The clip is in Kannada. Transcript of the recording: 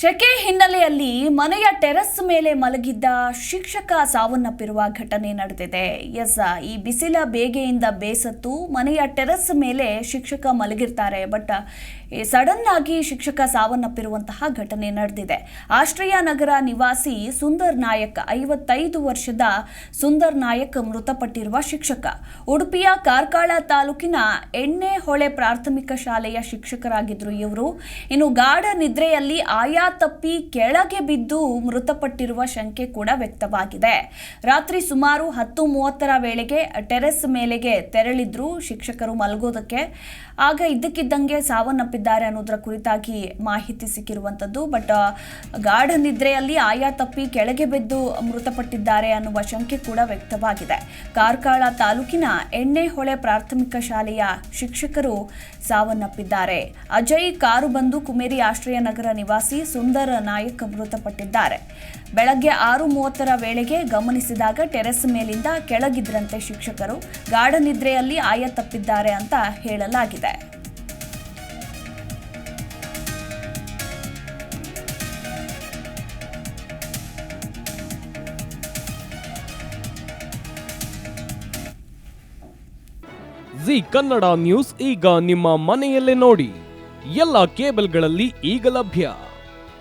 ಶೆಕೆ ಹಿನ್ನೆಲೆಯಲ್ಲಿ ಮನೆಯ ಟೆರಸ್ ಮೇಲೆ ಮಲಗಿದ್ದ ಶಿಕ್ಷಕ ಸಾವನ್ನಪ್ಪಿರುವ ಘಟನೆ ನಡೆದಿದೆ. ಎಸ್, ಈ ಬಿಸಿಲ ಬೇಗೆಯಿಂದ ಬೇಸತ್ತು ಮನೆಯ ಟೆರಸ್ ಮೇಲೆ ಶಿಕ್ಷಕ ಮಲಗಿರ್ತಾರೆ. ಬಟ್ ಸಡನ್ ಆಗಿ ಶಿಕ್ಷಕ ಸಾವನ್ನಪ್ಪಿರುವಂತಹ ಘಟನೆ ನಡೆದಿದೆ. ಆಶ್ರಯ ನಗರ ನಿವಾಸಿ ಸುಂದರ್ ನಾಯಕ್ ಐವತ್ತೈದು ವರ್ಷದ ಸುಂದರ್ ನಾಯಕ್ ಮೃತಪಟ್ಟಿರುವ ಶಿಕ್ಷಕ. ಉಡುಪಿಯ ಕಾರ್ಕಳ ತಾಲೂಕಿನ ಎಣ್ಣೆ ಹೊಳೆ ಪ್ರಾಥಮಿಕ ಶಾಲೆಯ ಶಿಕ್ಷಕರಾಗಿದ್ರು ಇವರು. ಇನ್ನು ಗಾಢ ನಿದ್ರೆಯಲ್ಲಿ ಆಯಾ ತಪ್ಪಿ ಕೆಳಗೆ ಬಿದ್ದು ಮೃತಪಟ್ಟಿರುವ ಶಂಕೆ ಕೂಡ ವ್ಯಕ್ತವಾಗಿದೆ. ರಾತ್ರಿ ಸುಮಾರು ಹತ್ತು ಮೂವತ್ತರ ವೇಳೆಗೆ ಟೆರೆಸ್ ಮೇಲೆಗೆ ತೆರಳಿದ್ರು ಶಿಕ್ಷಕರು ಮಲಗೋದಕ್ಕೆ. ಆಗ ಇದ್ದಕ್ಕಿದ್ದಂಗೆ ಸಾವನ್ನಪ್ಪಿದ್ದಾರೆ ಅನ್ನೋದರ ಕುರಿತಾಗಿ ಮಾಹಿತಿ ಸಿಕ್ಕಿರುವಂಥದ್ದು. ಬಟ್ ಗಾಢ ನಿದ್ರೆಯಲ್ಲಿ ಆಯಾ ತಪ್ಪಿ ಕೆಳಗೆ ಬಿದ್ದು ಮೃತಪಟ್ಟಿದ್ದಾರೆ ಅನ್ನುವ ಶಂಕೆ ಕೂಡ ವ್ಯಕ್ತವಾಗಿದೆ. ಕಾರ್ಕಳ ತಾಲೂಕಿನ ಎಣ್ಣೆಹೊಳೆ ಪ್ರಾಥಮಿಕ ಶಾಲೆಯ ಶಿಕ್ಷಕರು ಸಾವನ್ನಪ್ಪಿದ್ದಾರೆ. ಅಜಯ್ ಕಾರು ಬಂದು ಕುಮೇರಿ ಆಶ್ರಯ ನಗರ ನಿವಾಸಿ ಸುಂದರ್ ನಾಯಕ್ ಮೃತಪಟ್ಟಿದ್ದಾರೆ. ಬೆಳಗ್ಗೆ ಆರು ಮೂವತ್ತರ ವೇಳೆಗೆ ಗಮನಿಸಿದಾಗ ಟೆರೆಸ್ ಮೇಲಿಂದ ಕೆಳಗಿದ್ರಂತೆ ಶಿಕ್ಷಕರು, ಗಾಢ ನಿದ್ರೆಯಲ್ಲಿ ಆಯ ತಪ್ಪಿದ್ದಾರೆ ಅಂತ ಹೇಳಲಾಗಿದೆ. ಜಿ ಕನ್ನಡ ನ್ಯೂಸ್ ಈಗ ನಿಮ್ಮ ಮನೆಯಲ್ಲೇ ನೋಡಿ. ಎಲ್ಲ ಕೇಬಲ್ಗಳಲ್ಲಿ ಈಗ ಲಭ್ಯ.